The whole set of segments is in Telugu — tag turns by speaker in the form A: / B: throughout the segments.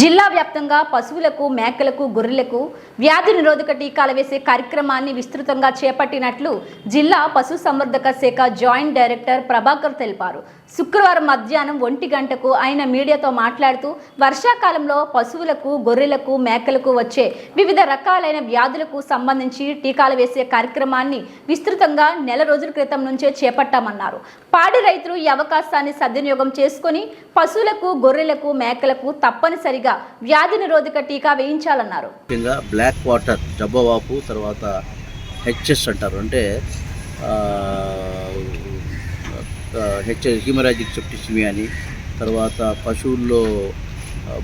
A: జిల్లా వ్యాప్తంగా పశువులకు మేకలకు గొర్రెలకు వ్యాధి నిరోధక టీకాలు వేసే కార్యక్రమాన్ని విస్తృతంగా చేపట్టినట్లు జిల్లా పశు సంవర్ధక శాఖ జాయింట్ డైరెక్టర్ ప్రభాకర్ తెలిపారు. శుక్రవారం మధ్యాహ్నం ఒంటి గంటకు ఆయన మీడియాతో మాట్లాడుతూ వర్షాకాలంలో పశువులకు గొర్రెలకు మేకలకు వచ్చే వివిధ రకాలైన వ్యాధులకు సంబంధించి టీకాలు వేసే కార్యక్రమాన్ని విస్తృతంగా నెల రోజుల క్రితం నుంచే చేపట్టామన్నారు. పాడి రైతులు ఈ అవకాశాన్ని సద్వినియోగం చేసుకొని పశువులకు గొర్రెలకు మేకలకు తప్పనిసరిగా వ్యాధి నిరోధక టీకా వేయించాలన్నారు.
B: ముఖ్యంగా బ్లాక్ వాటర్ జబ్బవాపు తర్వాత హెచ్ఎస్ అంటారు. అంటే హెచ్ఎస్ హిమరాజిక్ సెప్టిసిమి అని తర్వాత పశువుల్లో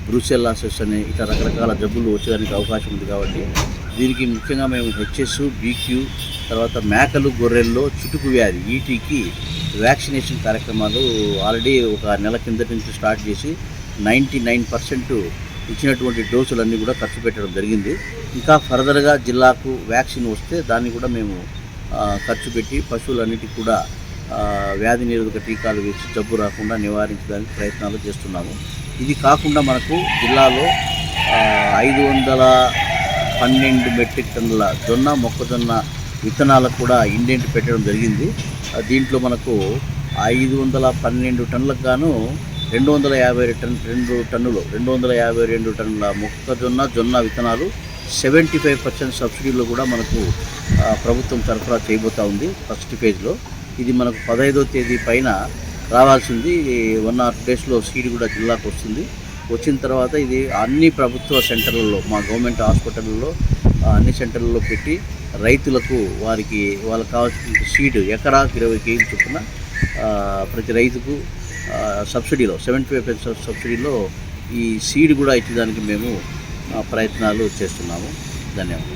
B: బ్రూసెల్లాసెస్ అని ఇట్లా రకరకాల జబ్బులు వచ్చేదానికి అవకాశం ఉంది కాబట్టి దీనికి ముఖ్యంగా మేము హెచ్ఎస్ బీక్యూ తర్వాత మేకలు గొర్రెల్లో చుటుకు వ్యాధి ఈటీకి వ్యాక్సినేషన్ కార్యక్రమాలు ఆల్రెడీ ఒక నెల కిందటి నుంచి స్టార్ట్ చేసి నైంటీ నైన్ పర్సెంట్ ఇచ్చినటువంటి డోసులన్నీ కూడా ఖర్చు పెట్టడం జరిగింది. ఇంకా ఫర్దర్గా జిల్లాకు వ్యాక్సిన్ వస్తే దాన్ని కూడా మేము ఖర్చు పెట్టి పశువులన్నిటికి కూడా వ్యాధి నిరోధక టీకాలు వేసి జబ్బు రాకుండా నివారించడానికి ప్రయత్నాలు చేస్తున్నాము. ఇది కాకుండా మనకు జిల్లాలో ఐదు వందల పన్నెండు మెట్రిక్ టన్నుల జొన్న మొక్కజొన్న విత్తనాలకు కూడా ఇండెంట్ పెట్టడం జరిగింది. దీంట్లో మనకు ఐదు వందల పన్నెండు టన్నులకు గాను రెండు వందల యాభై టన్ రెండు టన్నులు రెండు వందల యాభై రెండు టన్నుల మొక్కజొన్న జొన్న విత్తనాలు సెవెంటీ ఫైవ్ పర్సెంట్ సబ్సిడీలో కూడా మనకు ప్రభుత్వం సరఫరా చేయబోతా ఉంది ఫస్ట్ ఫేజ్లో. ఇది మనకు పదహైదో తేదీ పైన రావాల్సింది. వన్ ఆర్ డేస్లో సీడ్ కూడా జిల్లాకు వస్తుంది. వచ్చిన తర్వాత ఇది అన్ని ప్రభుత్వ సెంటర్లలో మా గవర్నమెంట్ హాస్పిటల్లో అన్ని సెంటర్లలో పెట్టి రైతులకు వారికి వాళ్ళకి కావాల్సిన సీడ్ ఎకరాకు ఇరవై కేజీ చొప్పున ప్రతి రైతుకు సబ్సిడీలో సెవెంటీ ఫైవ్ పర్సెంట్ సబ్సిడీలో ఈ సీడ్ కూడా ఇచ్చేదానికి మేము ప్రయత్నాలు చేస్తున్నాము. ధన్యవాదాలు.